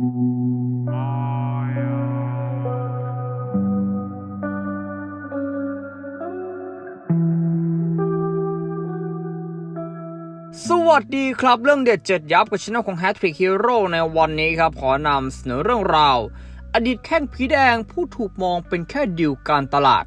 สวัสดีครับเรื่องเด็ดเจ็ดยับกับช่องของ h a t t r i c k Hero ในวันนี้ครับ ขอนำเสนอเรื่องราว อดีตแข้งผีแดงผู้ถูกมองเป็นแค่ดิวการตลาด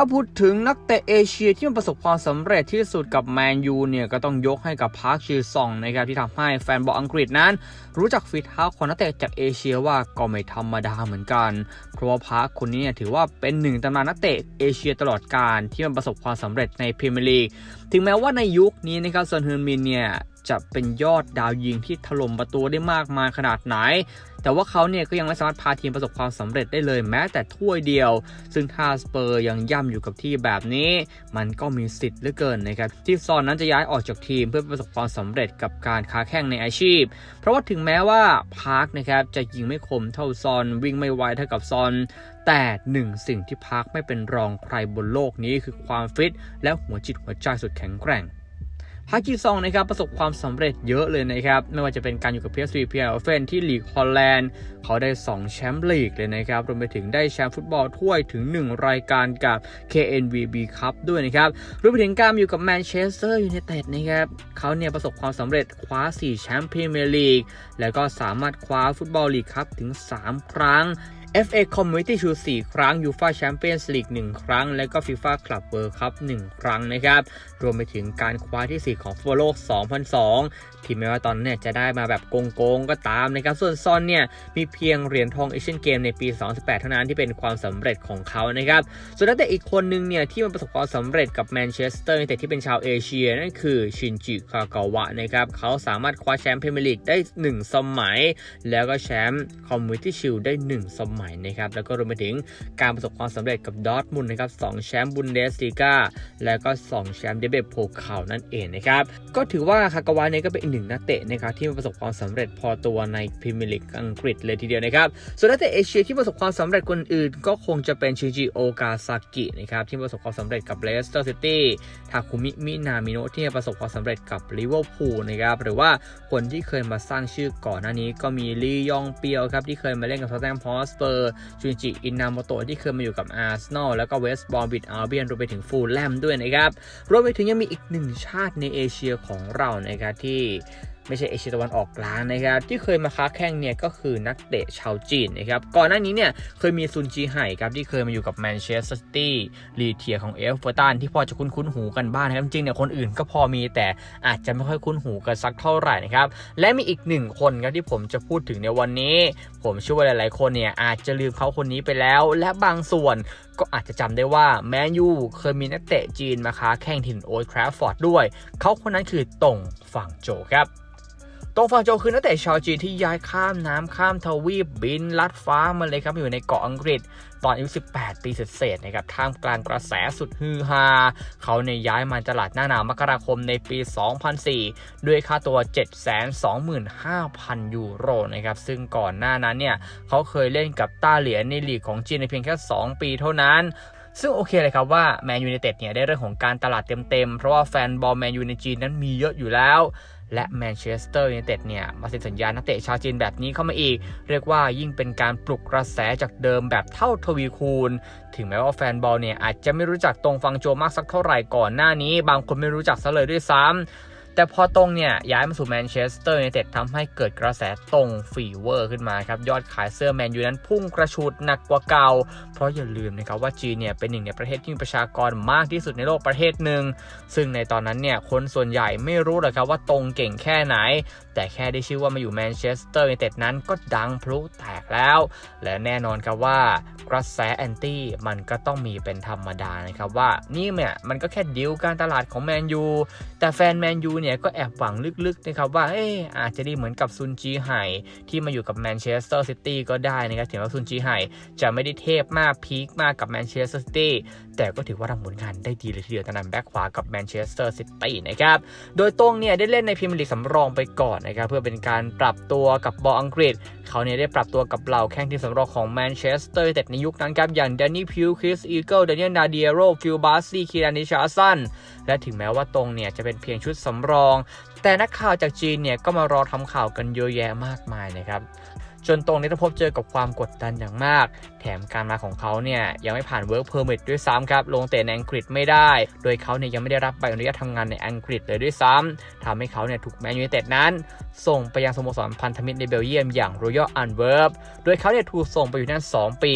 ถ้าพูดถึงนักเตะเอเชียที่มันประสบความสำเร็จที่สุดกับแมนยูเนี่ยก็ต้องยกให้กับพาร์คชีซองนะครับที่ทำให้แฟนบอลอังกฤษนั้น รู้จักฝีเท้าของนักเตะจากเอเชียว่าก็ไม่ธรรมดาเหมือนกัน เพราะว่าพาร์คคนนี้เนี่ยถือว่าเป็นหนึ่งตำนานนักเตะเอเชียตลอดการที่มันประสบความสำเร็จในพรีเมียร์ลีกถึงแม้ว่าในยุคนี้นะครับซอนเฮอร์มินเนี่ย จะเป็นยอดดาวยิงที่ถล่มประตูได้มากมายขนาดไหน แต่ว่าเขาเนี่ยก็ยังไม่สามารถพาทีมประสบความสำเร็จได้เลยแม้แต่ถ้วยเดียว ซึ่งถ้าสเปอร์ยังย่ำอยู่กับที่แบบนี้ มันก็มีสิทธิ์เหลือเกินนะครับที่ซอนนั้นจะย้ายออกจากทีมเพื่อประสบความสำเร็จกับการค้าแข่งในอาชีพ เพราะว่าถึงแม้ว่าพาร์คนะครับจะยิงไม่คมเท่าซอนวิ่งไม่ไวเท่ากับซอนแต่หนึ่งสิ่งที่พาร์คไม่เป็นรองใครบนโลกนี้คือความฟิตและหัวจิตหัวใจสุดแข็งแกร่ง พาคจีซองนะครับประสบความสำเร็จเยอะเลยนะครับไม่ว่าจะเป็นการอยู่กับ PSG พีเอลเฟนที่ลีกฮอลแลนด์เขาได้ 2 แชมป์ลีกเลยนะครับรวมไปถึงได้แชมป์ฟุตบอลถ้วยถึง 1 รายการกับ KNVB ครับด้วยนะครับรวมไปถึงการอยู่กับแมนเชสเตอร์ยูไนเต็ดนะครับเขาเนี่ยประสบความสำเร็จคว้า 4 แชมป์พรีเมียร์ลีกแล้วก็สามารถคว้าฟุตบอลลีกครับถึง 3 ครั้ง FA Community Shield 4 ครั้ง UEFA Champions League 1 ครั้ง และก็ FIFA Club World Cup 1 ครั้งนะครับ รวมไปถึงการคว้าที่ 4 ของฟุตบอลโลก 2002 ที่แม้ว่าตอนนั้นเนี่ยจะได้มาแบบโกงๆก็ตามนะครับ ส่วนซอนเนี่ยมีเพียงเหรียญทองเอเชียนเกมในปี 2018 เท่านั้นที่เป็นความสำเร็จของเขานะครับ ส่วนนักเตะอีกคนหนึ่งเนี่ยที่มันประสบความสำเร็จกับแมนเชสเตอร์แต่ที่เป็นชาวเอเชียนั่นคือชินจิคากาวะนะครับเขาสามารถคว้าแชมป์พรีเมียร์ลีกได้ 1 สมัย แล้วก็แชมป์คอมมูนิตี้ชิลได้ 1 สมัยนะครับแล้วก็รวมไปถึงการประสบความสำเร็จกับดอทมุนนะครับสองแชมป์บุนเดสลีกาแล้วก็ 2 แชมป์เดเบตโพคาวนั่นเองนะครับ ก็ถือว่าคากาวะเนี่ยก็เป็นอีกหนึ่งนักเตะนะครับที่ประสบความสำเร็จพอตัวในพรีเมียร์ลีกอังกฤษเลยทีเดียวนะครับ ส่วนนักเตะเอเชียที่ประสบความสำเร็จคนอื่น ก็คงจะเป็นชิจิโอกาซากินะครับที่ประสบความสำเร็จกับเลสเตอร์ซิตี้ทาคุมิมินามิโนะที่ประสบความสำเร็จกับลิเวอร์พูลนะครับหรือว่าคนที่เคยมาสร้างชื่อก่อนหน้านี้ก็มีลียองเปียวครับที่เคยมาเล่นกับ t อ t แ n ม a อสเปอร์จูนจิอินนาโมโตะที่เคยมาอยู่กับอาร์เซนอลแล้วก็เวสต์บอมบิดอาร์เบียนรวมไปถึงฟูลแลมด้วยนะครับรวมไปถึงยังมีอีกหนึ่งชาติในเอเชียของเรานะครับที่ ไม่ใช่เอเชียตะวันออกกลางนะครับที่เคยมาค้าแข่งเนี่ยก็คือนักเตะชาวจีนนะครับก่อนหน้านี้เนี่ยเคยมีซุนจีไห่ครับที่เคยมาอยู่กับแมนเชสเตอร์ซิตี้ลีเทียของเอฟเวอร์ตันที่พอจะคุ้นคุ้นๆหูกันบ้างนะครับจริงๆเนี่ยคนอื่นก็พอมีแต่อาจจะไม่ค่อยคุ้นหูกันสักเท่าไหร่นะครับและมีอีกหนึ่งคนครับที่ผมจะพูดถึงในวันนี้ ผมเชื่อว่าหลายๆคนเนี่ยอาจจะลืมเขาคนนี้ไปแล้ว และบางส่วนก็อาจจะจำได้ว่าแมนยูเคยมีนักเตะจีนมาค้าแข่งถิ่นโอลด์แทราฟฟอร์ดด้วย เขาคนนั้นคือตงฝั่งโจครับ ตงฟางโจคือนักเตะชาวจีนที่ย้ายข้ามน้ำข้ามทวีปบินลัดฟ้ามาเลยครับอยู่ในเกาะอังกฤษ ตอนอายุ 18 ปีเศษนะครับท่ามกลางกระแสสุดฮือฮา เขาเนี่ยย้ายมาตลาดหน้าหนาวมกราคมในปี 2004 ด้วยค่าตัว 725,000 ยูโรนะครับซึ่งก่อนหน้านั้นเนี่ยเขาเคยเล่นกับต้าเหลียนในลีกของจีนในเพียงแค่ 2 ปีเท่านั้นซึ่งโอเคเลยครับว่าแมนยู i นเต็ดเนี่ยได้เรื่องของการตลาดเต็มๆ เพราะว่าแฟนบอลแมนยูในจีนนั้นมีเยอะอยู่แล้ว และแมนเชสเตอร์ยูไนเต็ดเนี่ยมาเซ็นสัญญานักเตะชาวจีนแบบนี้เข้ามาอีก เรียกว่ายิ่งเป็นการปลุกกระแสจากเดิมแบบเท่าทวีคูณ ถึงแม้ว่าแฟนบอลเนี่ยอาจจะไม่รู้จักตรงฟังโจมากสักเท่าไหร่ก่อนหน้านี้ บางคนไม่รู้จักซะเลยด้วยซ้ำ แต่พอตรงเนี่ยย้ายมาสู่แมนเชสเตอร์ยูไนเต็ดทำให้เกิดกระแสตรงฟีเวอร์ขึ้นมาครับ ยอดขายเสื้อแมนยูนั้นพุ่งกระชูดหนักกว่าเก่า เพราะอย่าลืมนะครับว่าจีนเนี่ยเป็นหนึ่งในประเทศที่มีประชากรมากที่สุดในโลกประเทศหนึ่ง ซึ่งในตอนนั้นเนี่ยคนส่วนใหญ่ไม่รู้หรอกครับว่าตรงเก่งแค่ไหน แต่แค่ได้ชื่อว่ามาอยู่แมนเชสเตอร์ยูไนเต็ดนั้นก็ดังพลุแตกแล้ว และแน่นอนครับว่ากระแสแอนตี้มันก็ต้องมีเป็นธรรมดานะครับว่านี่เนี่ยมันก็แค่ดีลการตลาดของแมนยูแต่แฟนแมนยูเนี่ยก็แอบหวังลึกๆนะครับว่าเอออาจจะดีเหมือนกับซุนจีไห่ที่มาอยู่กับแมนเชสเตอร์ซิตี้ก็ได้นะครับถึงว่าซุนจีไห่จะไม่ได้เทพมากพีคมากกับแมนเชสเตอร์ซิตี้ แต่ก็ถือว่าทำผลงานได้ดีเลยทีเดียวตอนนั้นแบ็คขวากับแมนเชสเตอร์ซิตี้นะครับ โดยตรงเนี่ยได้เล่นในพรีเมียร์ลีกสำรองไปก่อนนะครับเพื่อเป็นการปรับตัวกับบอลอังกฤษ เขาเนี่ยได้ปรับตัวกับเหล่าแข้งทีมสำรองของแมนเชสเตอร์ยูไนเต็ดในยุคนั้นครับอย่างแดนนี่พิวคริสอีเกิลแดเนียลนาเดียโรฟิลบาซี่คีรานิชาสันและถึงแม้ว่าตรงเนี่ยจะเป็นเพียงชุดสำรอง แต่นักข่าวจากจีนเนี่ยก็มารอทำข่าวกันเยอะแยะมากมายนะครับ จนตรงนี้ต้องพบเจอกับความกดดันอย่างมาก แถมการมาของเขาเนี่ยยังไม่ผ่าน Work Permit ด้วยซ้ำครับ ลงเตะในอังกฤษไม่ได้ โดยเขาเนี่ยยังไม่ได้รับใบอนุญาตทำงานในอังกฤษเลยด้วยซ้ำทำให้เขาเนี่ยถูกแมนยูเต็ดนั้น ส่งไปยังสโมสรพันธมิตรในเบลเยียมอย่าง Royal Antwerp โดยเขาเนี่ยถูกส่งไปอยู่นั่น 2 ปี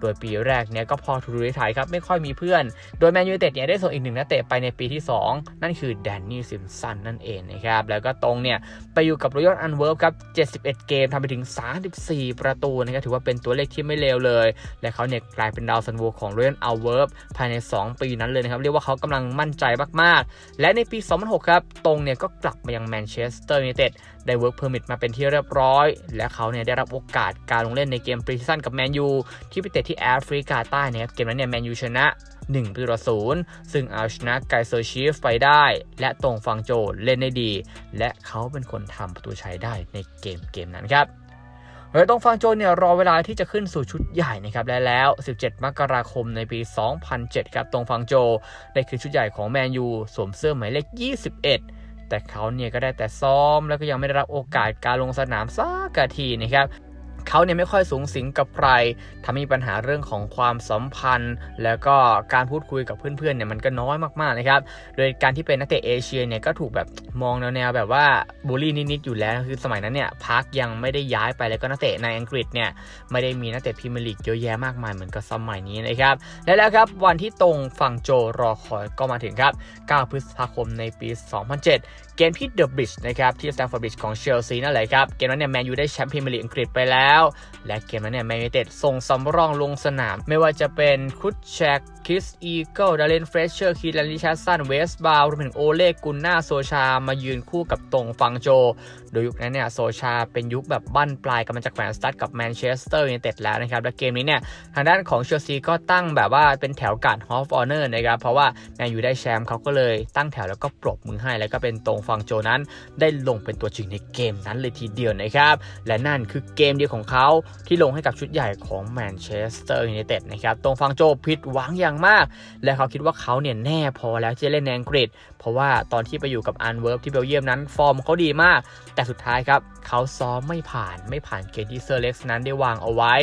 โดยปีแรกเนี่ยก็พอถูกดูถ่ายครับไม่ค่อยมีเพื่อน โดยแมนยูเต็ดเนี่ยได้ส่งอีกหนึ่งนักเตะไปในปีที่ 2 นั่นคือแดนนี่ซิมสันนั่นเองนะครับแล้วก็ตรงเนี่ยไปอยู่กับ Royal Antwerp ครับ71 เกมทำไปถึง34ประตูนะครับถือว่าเป็นตัวเลขที่ไม่เลวเลย และเขาเนี่ยกลายเป็นดาวซันโวของ Royal Antwerp ภายใน 2 ปีนั้นเลยนะครับ เรียกว่าเขากำลังมั่นใจมากๆ และในปี 2006 ครับ ตรงเนี่ยก็กลับมายังแมนเชสเตอร์ยูไนเต็ดได้ work permit มาเป็นที่เรียบร้อย และเขาเนี่ยได้รับโอกาสการลงเล่นในเกมปรีซีซั่นกับแมนยูที่ไปเตะที่แอฟริกาใต้นะครับเกมนั้นเนี่ยแมนยูชนะ1ประตูต่อศูนย์ซึ่งเอาชนะไกเซอร์ชีฟไปได้ และตรงฟังโจเล่นได้ดี และเขาเป็นคนทำประตูชัยได้ในเกมเกมนั้นครับ โดยตรงฟางโจเนี่ยรอเวลาที่จะขึ้นสู่ชุดใหญ่นะครับและแล้ว 17 มกราคมในปี 2007 ครับตรงฟางโจได้คือชุดใหญ่ของแมนยูสวมเสื้อหมายเลข 21แต่เขาเนี่ยก็ได้แต่ซ้อมแล้วก็ยังไม่ได้รับโอกาสการลงสนามสักทีนะครับ เขาเนี่ยไม่ค่อยสูงสิงกับใครทำให้มีปัญหาเรื่องของความสัมพันธ์ แล้วก็การพูดคุยกับเพื่อนๆเนี่ยมันก็น้อยมากๆนะครับ โดยการที่เป็นนักเตะเอเชียเนี่ยก็ถูกแบบมองแนวๆแบบว่าบูลลี่นิดๆอยู่แล้วคือสมัยนั้นเนี่ยพักยังไม่ได้ย้ายไปแล้วก็นักเตะในอังกฤษเนี่ยไม่ได้มีนักเตะพรีเมียร์ลีกเยอะแยะมากมายเหมือนกับสมัยนี้นะครับและแล้วครับวันที่ตรงฝั่งโจรอคอยก็มาถึงครับ 9 พฤษภาคมในปี 2007เกมที่เดอะบริดจ์นะครับที่สแตมฟอร์ดบริดจ์ของเชลซีนั่นแหละครับ เกมนั้นเนี่ยแมนยูได้แชมป์พรีเมียร์ลีกอังกฤษไปแล้ว และเกมนั้นเนี่ยแมนยูเต็ดส่งสำรองลงสนาม ไม่ว่าจะเป็นคุชแชกคิสอีเกิลดาเลนเฟรชเชอร์คีแลนดิชัสสันเวสบาวรวมถึงโอเล่กุนนาโซชามายืนคู่กับตรงฟังโจ โดยยุคนั้นเนี่ยโซชาเป็นยุคแบบบั้นปลายกำลังจะแขวนสตาร์ทกับแมนเชสเตอร์ยูไนเต็ดแล้วนะครับและเกมนี้เนี่ยทางด้านของเชลซีก็ตั้งแบบว่าเป็นแถวการ์ดฮอฟออเนอร์นะครับเพราะว่าแมนยูได้แชมป์เขาก็เลยตั้งแถวแล้วก็ปรบมือให้แล้วก็เป็นตรงฟังโจนั้น ได้ลงเป็นตัวจริงในเกมนั้นเลยทีเดียวนะครับ และนั่นคือเกมเดียวของเขาที่ลงให้กับชุดใหญ่ของแมนเชสเตอร์ยูไนเต็ดนะครับตรงฟังโจผิดหวังอย่างมาก และเขาคิดว่าเขาเนี่ยแน่พอแล้วที่จะเล่นในอังกฤษ เพราะว่าตอนที่ไปอยู่กับอันเวิร์ฟที่เบลเยียมนั้นฟอร์มเขาดีมาก แต่สุดท้ายครับเขาซ้อมไม่ผ่านไม่ผ่านเกณฑ์ที่เซอร์เล็กซ์นั้นได้วางเอาไว้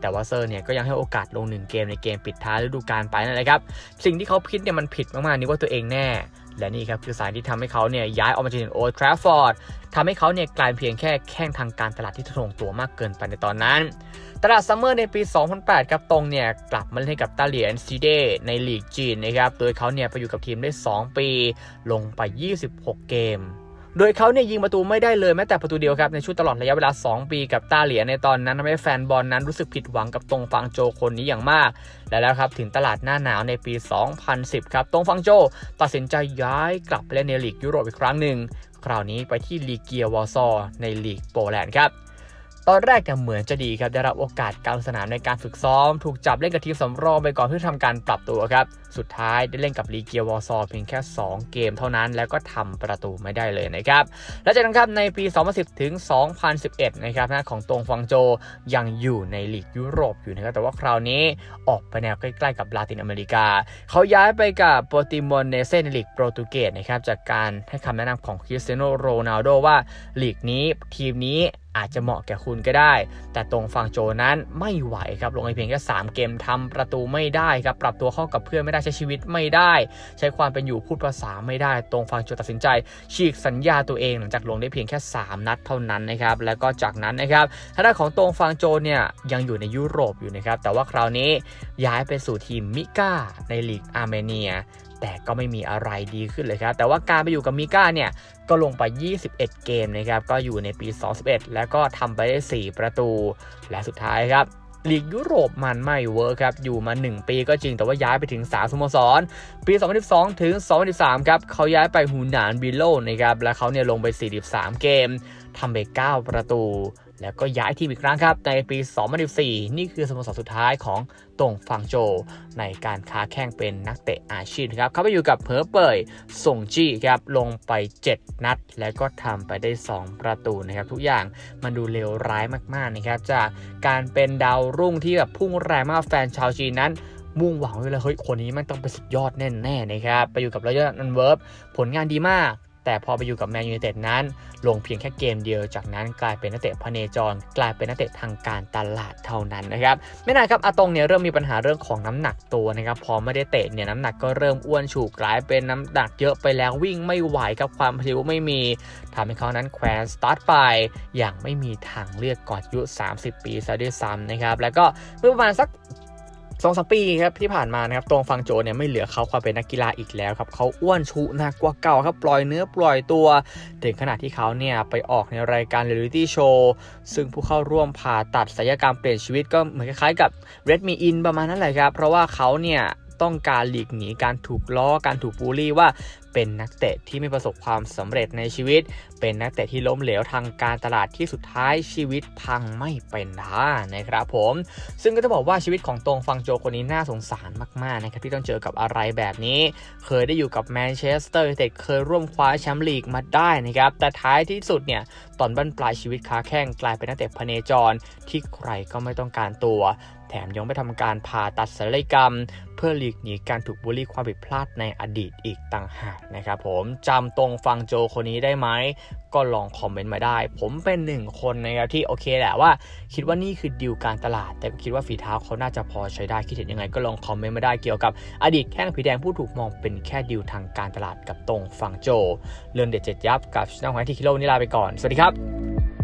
แต่ว่าเซอร์เนี่ยก็ยังให้โอกาสลงหนึ่งเกมในเกมปิดท้ายฤดูกาลไปนั่นแหละครับ สิ่งที่เขาคิดเนี่ยมันผิดมากๆนี่ว่าตัวเองแน่ และนี่ครับคือสายที่ทำให้เขาเนี่ยย้ายออกมาจากโอทราฟอร์ดทำให้เขาเนี่ยกลายเพียงแค่แข้งทางการตลาดที่ทงตัวมากเกินไปในตอนนั้น ตลาดซัมเมอร์ในปี 2008 ครับตรงเนี่ยกลับมาเล่นให้กับตาเหลียนซีเดในลีกจีนนะครับ โดยเขาเนี่ยไปอยู่กับทีมได้ 2 ปี ลงไป 26 เกม โดยเขาเนี่ยยิงประตูไม่ได้เลยแม้แต่ประตูเดียวครับในช่วงตลอดระยะเวลา 2 ปีกับตาเหลียในตอนนั้นทำให้แฟนบอลนั้นรู้สึกผิดหวังกับตรงฟังโจคนนี้อย่างมาก และแล้วครับถึงตลาดหน้าหนาวในปี 2010 ครับตรงฟังโจตัดสินใจย้ายกลับไปเล่นในลีกยุโรปอีกครั้งหนึ่งคราวนี้ไปที่ลีกเกียวอซอในลีกโปแลนด์ครับ ตอนแรกเนี่ยเหมือนจะดีครับได้รับโอกาสการสนามในการฝึกซ้อม ถูกจับเล่นกับทีมสำรองไปก่อนเพื่อทำการปรับตัวครับ สุดท้ายได้เล่นกับลีเกียวอร์ซอเพียงแค่ 2 เกมเท่านั้น แล้วก็ทำประตูไม่ได้เลยนะครับและจากนั้นครับในปี 2010 ถึง 2011 นะครับหน้าของตงฟังโจยังอยู่ในลีกยุโรปอยู่นะครับแต่ว่าคราวนี้ออกไปแนวใกล้ๆกับลาตินอเมริกา เขาย้ายไปกับโปรติมอนเนเซในลีกโปรตุเกสนะครับจากการให้คำแนะนำของคริสเตียโนโรนัลโดว่าลีกนี้ทีมนี้อาจจะเหมาะแก่คุณก็ได้ แต่ตรงฟังโจนั้นไม่ไหวครับ ลงไปเพียงแค่3เกมทำประตูไม่ได้ครับ ปรับตัวเข้ากับเพื่อนไม่ได้ใช้ชีวิตไม่ได้ ใช้ความเป็นอยู่พูดภาษาไม่ได้ ตรงฟังโจตัดสินใจ ฉีกสัญญาตัวเองหลังจากลงได้เพียงแค่ 3 นัดเท่านั้นนะครับ แล้วก็จากนั้นนะครับทางด้านของตรงฟังโจเนี่ยยังอยู่ในยุโรปอยู่นะครับ แต่ว่าคราวนี้ย้ายไปสู่ทีมมิก้าในลีกอาร์เมเนีย แต่ก็ไม่มีอะไรดีขึ้นเลยครับ แต่ว่าการไปอยู่กับมิก้าเนี่ยก็ลงไป 21 เกมนะครับ ก็อยู่ในปี 2011 แล้วก็ทำไปได้ 4 ประตู และสุดท้ายครับลีกยุโรปมันไม่เวิร์คครับ อยู่มา 1 ปีก็จริงแต่ว่าย้ายไปถึง 3สโมสร ปี 2012 ถึง 2013 ครับเขาย้ายไปฮูหนานบิโลนะครับ และเขาเนี่ยลงไป 43 เกมทำไป 9 ประตู แล้วก็ย้ายทีมอีกครั้งครับ ในปี 2014 นี่คือสโมสรสุดท้ายของตงฟังโจ ในการค้าแข่งเป็นนักเตะอาชีพครับ เขาไปอยู่กับเพอเปยส่งจี้ครับลงไป 7 นัด แล้วก็ทำไปได้ 2 ประตูนะครับ ทุกอย่างมันดูเลวร้ายมากๆนะครับจากการเป็นดาวรุ่งที่แบบพุ่งแรงมากแฟนชาวจีนนั้นมุ่งหวังไว้เลยเฮ้ยคนนี้มันต้องเป็นสุดยอดแน่ๆนะครับไปอยู่กับร o ย a l อันเวิร์ผลงานดีมาก แต่พอไปอยู่กับแมนยู i นเต็ดนั้น ลงเพียงแค่เกมเดียว จากนั้นกลายเป็นนักเตะพเนจร กลายเป็นนักเตะทางการตลาดเท่านั้นนะครับ ไม่นานครับอาตงเนี่ยเริ่มมีปัญหาเรื่องของน้ำหนักตัวนะครับ พอไม่ได้เตะเนี่ยน้ำหนักก็เริ่มอ้วนฉูกกลายเป็นน้ำหนักเยอะไปแล้ววิ่งไม่ไหวกับความพริ้วไม่มีทำให้เขานั้นแขวนสตาร์ทไป อย่างไม่มีทางเลือกก่อนอายุ 30 ปีซะด้วยซ้ำนะครับ แล้วก็เมื่อประมาณสัก สองสามปีครับที่ผ่านมานะครับตรงฟังโจเนี่ยไม่เหลือเขาความเป็นนักกีฬาอีกแล้วครับเขาอ้วนชุหนักกว่าเก่าครับปล่อยเนื้อปล่อยตัว ถึงขนาดที่เขาเนี่ยไปออกในรายการเรียลลิตี้โชว์ซึ่งผู้เข้าร่วมผ่าตัดศัลยกรรมเปลี่ยนชีวิตก็เหมือนคล้ายๆกับเรดมีอินประมาณนั้นแหละครับ เพราะว่าเขาเนี่ยต้องการหลีกหนีการถูกล้อการถูกบูลลี่ว่า เป็นนักเตะที่ไม่ประสบความสำเร็จในชีวิต เป็นนักเตะที่ล้มเหลวทางการตลาดที่สุดท้ายชีวิตพังไม่เป็นท่านะครับผม ซึ่งก็จะบอกว่าชีวิตของตรงฟังโจคนนี้น่าสงสารมากๆนะครับที่ต้องเจอกับอะไรแบบนี้ เคยได้อยู่กับแมนเชสเตอร์ยูไนเต็ดเคยร่วมคว้าแชมป์ลีกมาได้นะครับแต่ท้ายที่สุดเนี่ยตอนบั้นปลายชีวิตค้าแข้งกลายเป็นนักเตะพเนจรที่ใครก็ไม่ต้องการตัวแถมยังไปทำการผ่าตัดศัลยกรรม เพื่อหลีกหนีการถูกบูลลี่ความผิดพลาดในอดีตอีกต่างหากนะครับผมจำตรงฟังโจคนนี้ได้ไหม ก็ลองคอมเมนต์มาได้ ผมเป็นหนึ่งคนนะครับที่โอเคแหละว่า คิดว่านี่คือดีลการตลาด แต่คิดว่าฝีเท้าเขาน่าจะพอใช้ได้คิดเห็นยังไง ก็ลองคอมเมนต์มาได้เกี่ยวกับอดีตแข้งผีแดงผู้ถูกมองเป็นแค่ดีลทางการตลาดกับตรงฟังโจเรื่องเด็ดเจ็ดยับกับช่องของที่คิโลนี่ลาไปก่อน สวัสดีครับ